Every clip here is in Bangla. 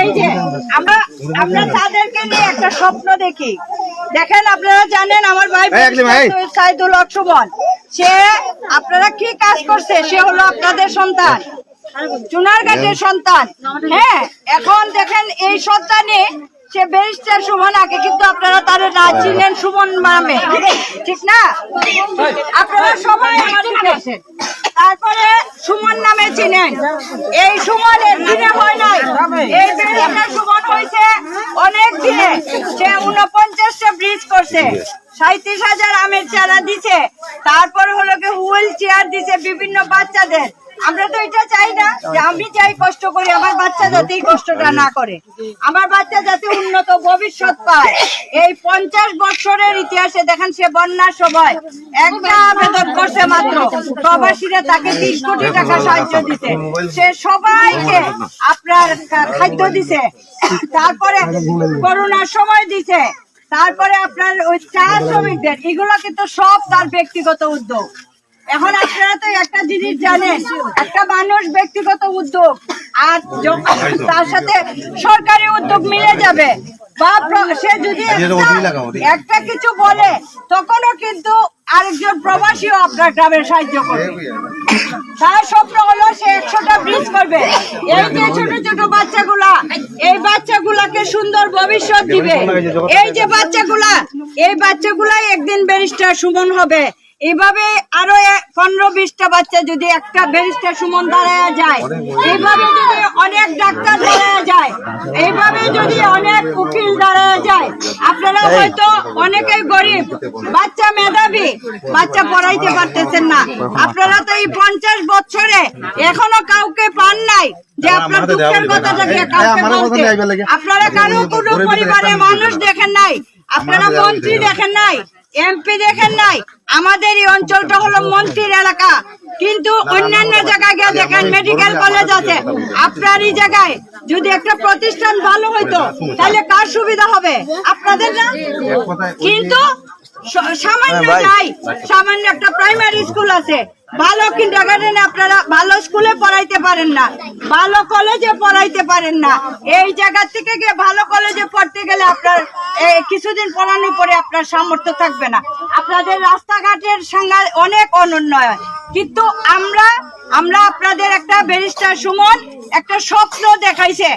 এই যে আমরা আমরা তাদেরকে নিয়ে একটা স্বপ্ন দেখি। দেখেন আপনারা জানেন আমার ভাই এই, আকলিমা, সাইদুল হক সুমন সে আপনারা কি কাজ করছে? সে হলো আপনাদের সন্তান চুনারঘাটের সন্তান। হ্যাঁ এখন দেখেন এই সন্তানে সে ব্যারিস্টার সুমন আগে কিন্তু আপনারা তার না চিনেন সুমন নামে ঠিক না? আপনারা সবাই চিনেন। তারপরে সুমন নামে চিনেন। এই সুমন একদিনে হয় নাই। এই ব্যারিস্টার সুমন হয়েছে অনেক দিনে। সে উনপঞ্চাশটা ব্রিজ করছে। সাঁত্রিশ হাজার আমের চারা দিছে। তারপর হলো কি হুইল চেয়ার দিছে বিভিন্ন বাচ্চাদের। আমরা তো এটা চাই না যে আমি চাই কষ্ট করি, আমার বাচ্চা যাতে কষ্টটা না করে। আমার বাচ্চা যাতে উন্নত ভবিষ্যৎ পায়। এই পঞ্চাশ বছরের ইতিহাসে দেখেন সে বন্যার সময়। একটা আবেদন করছে মাত্র। প্রবাসীরা তাকে তিরিশ কোটি টাকা সাহায্য দিতে। সে সবাইকে আপনার খাদ্য দিছে। তারপরে করোনার সময় দিছে। তারপরে আপনার ওই চা শ্রমিকদের এগুলো কিন্তু সব তার ব্যক্তিগত উদ্যোগ। এখন আপনারা তো একটা জিনিস জানেন একটা মানুষ ব্যক্তিগত উদ্যোগ আর যখন তার সাথে সরকারি উদ্যোগ মিলে যাবে বা সে যদি একটা- একটা কিছু বলে তখনও কিন্তু আরেকজন প্রবাসীও আপনার গ্রামের সাহায্য করবে। তার স্বপ্ন হলো সে একশোটা ব্রিজ করবে। এই যে ছোট ছোট বাচ্চাগুলা এই বাচ্চাগুলাকে সুন্দর ভবিষ্যৎ দিবে। এই যে বাচ্চাগুলা এই বাচ্চাগুলাই একদিন ব্যারিস্টার সুমন হবে। এইভাবে আরও পনেরো বিশটা বাচ্চা যদি একটা ব্যারিস্টার সুমন দাঁড়ায় যায় এইভাবে যদি অনেক ডাক্তার দাঁড়ায় যায় এইভাবে যদি অনেক উকিল দাঁড়ায় যায় আপনারা হয়তো অনেকেই গরিব বাচ্চা মেধাবী বাচ্চা পড়াইতে পারতেছেন না। আপনারা তো এই পঞ্চাশ বছরে এখনও কাউকে পান নাই যে আপনার দুঃখের কথাটা কাউকে আপনারা কারও কোনো পরিবারে মানুষ দেখেন নাই আপনারা মন্ত্রী দেখেন নাই এমপি দেখেন নাই। আমাদের এই অঞ্চলটা হলো মন্ত্রীর এলাকা। কিন্তু অন্যান্য জায়গায় গিয়ে দেখেন মেডিকেল কলেজ আছে। আপনার এই জায়গায় যদি একটা প্রতিষ্ঠান ভালো হইতো তাহলে কার সুবিধা হবে? আপনাদের না? কিন্তু সামান্য নাই সামান্য একটা প্রাইমারি স্কুল আছে। ভালো কিন্ডারগার্টেনে আপনারা ভালো স্কুলে পড়াইতে পারেন না। ভালো কলেজে পড়াইতে পারেন না। এই জায়গা থেকে গিয়ে ভালো কলেজে পড়তে গেলে আপনার কিছুদিন পড়ানোর পরে আপনার সামর্থ্য থাকবে না। আপনাদের রাস্তাঘাটের সঙ্গে অনেক অনুন্নয়ন। কিন্তু আমরা আমরা আপনাদের একটা ব্যারিস্টার সুমন একটা স্বপ্ন দেখাইছে।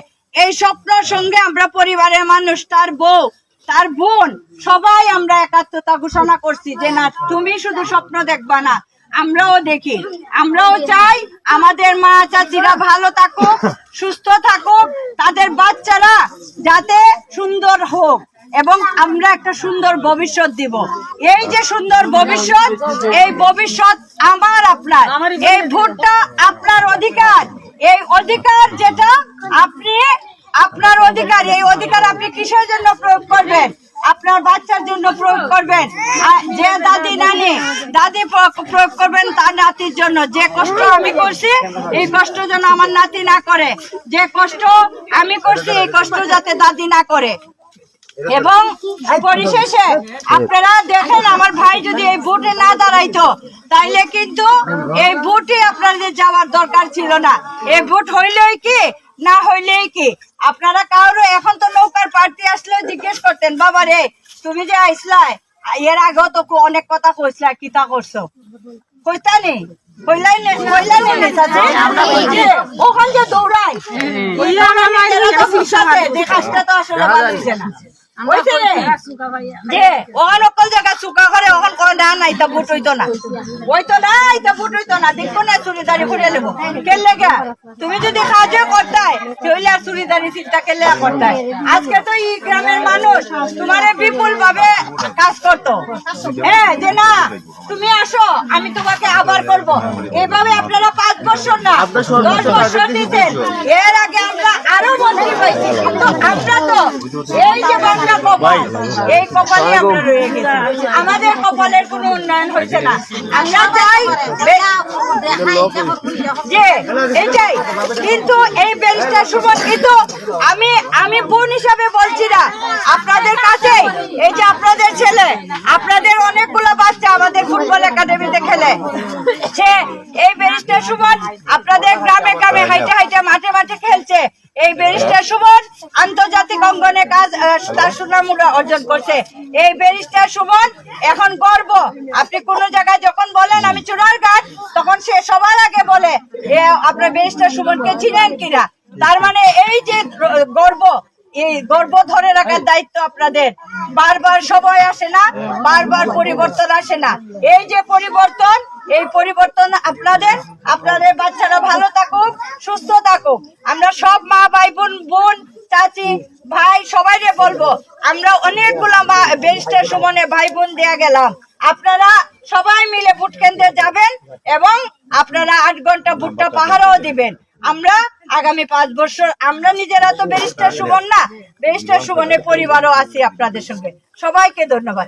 এই স্বপ্নের সঙ্গে আমরা পরিবারের মানুষ তার বউ তার বোন, সবাই আমরা একাত্মতা ঘোষণা করছি যে না, তুমি শুধু স্বপ্ন দেখবা না, আমরাও দেখি। আমরাও চাই আমাদের মা চাচিরা ভালো থাকুক, সুস্থ থাকুক, তাদের বাচ্চারা যাতে সুন্দর হোক এবং আমরা একটা সুন্দর ভবিষ্যৎ দিব। এই যে সুন্দর ভবিষ্যৎ, এই ভবিষ্যৎ আমার, আপনার। এই ভোটটা আপনার অধিকার। এই অধিকার যেটা আপনি আপনার অধিকার, এই অধিকার আপনি কিসের জন্য প্রয়োগ করবেন? আপনার বাচ্চার জন্য প্রয়োগ করবেন। যে দাদি নানি, দাদি প্রয়োগ করবেন তার নাতির জন্য। যে কষ্ট আমি করছি, এই কষ্ট যেন আমার নাতি না করে। যে কষ্ট আমি করছি, এই কষ্ট যাতে দাদি না করে। এবং পরিশেষে আপনারা দেখেন, আমার ভাই যদি এই বুটে না দাঁড়াইতো, তাইলে কিন্তু এই ভোটে আপনাদের যাওয়ার দরকার ছিল না। এই বুট হইলেই কি না হইলেই কি? আপনারা কারও এখন তো নৌকার পার্টি আসলে জিজ্ঞেস করতেন বাবা রে তুমি যে আইসলাই এর আগেও তো অনেক কথা কইসলা কি তা করছ? কইতা নেই কইলাই নে কইলাই নে চাচি যে ওখান যে দৌড়াই না তো আসলে ভালো না। যে ওখান অকল জায়গা চুকা করে ওখান কোন না নাই তা বুট হইতো না। হইতো না এটা বুট হইতো না দেখব না চুরিদারি করে নেব। কেন লেগা তুমি যদি কাজে করতাই তাহলে আর চুরিদারি চিন্তা কেলে করতাই? আজকে তো এই গ্রামের মানুষ তোমার বিপুল ভাবে কাজ করতো। হ্যাঁ যে না তুমি আসো আমি তোমাকে আবার করব। এভাবে আপনারা বছর না। দশ বছর দিতেন এর আগে আমরা আরও মন্ত্রী পাইছি কিন্তু আমরা তো এই যে বাংলা কপাল এই কপালে আমরা রয়ে গেছি। আমাদের কপালের কোনো উন্নয়ন হয়েছে না। আমরা চাই যে এইটাই। কিন্তু এই ব্যারিস্টার সুমন কিন্তু আমি আমি বোন হিসাবে বলছি না। আপনাদের কাছে এই যে আপনাদের ছেলে, আপনাদের অনেকগুলো বাচ্চা আমাদের ফুটবল একাডেমিতে খেলে। সে এই ব্যারিস্টার সুমন আপনাদের গ্রামে গ্রামে হাইটে হাইটে মাঠে মাঠে খেলছে। এই ব্যারিস্টার সুমন আন্তর্জাতিক অঙ্গনে কাজ তার সুনাম অর্জন করছে। এই ব্যারিস্টার সুমন এখন গর্ব। আপনি কোন জায়গায় যখন বলেন আমি চুনার গাছ তখন সে সবার আগে বলে আপনার ব্যারিস্টার সুমনকে চিনেন কিনা? তার মানে এই যে গর্ব এই গর্ব ধরে রাখার দায়িত্ব আপনাদের। বারবার সময় আসে না বারবার পরিবর্তন আসে না। এই যে পরিবর্তন এই পরিবর্তন আপনাদের আপনাদের বাচ্চারা ভালো থাকুক সুস্থ থাকুক। আমরা সব মা ভাই বোন বোন চাচি ভাই সবাইকে বলব আমরা অনেকগুলা মা ব্যারিস্টার সুমনে ভাই বোন দেয়া গেলাম। আপনারা সবাই মিলে ভোট কেন্দ্রে যাবেন এবং আপনারা আট ঘণ্টা ভোটটা পাহারাও দিবেন। আমরা আগামী পাঁচ বছর আমরা নিজেরা তো ব্যারিস্টার সুবন না, ব্যারিস্টার সুমনের পরিবারও আছি আপনাদের সঙ্গে। সবাইকে ধন্যবাদ।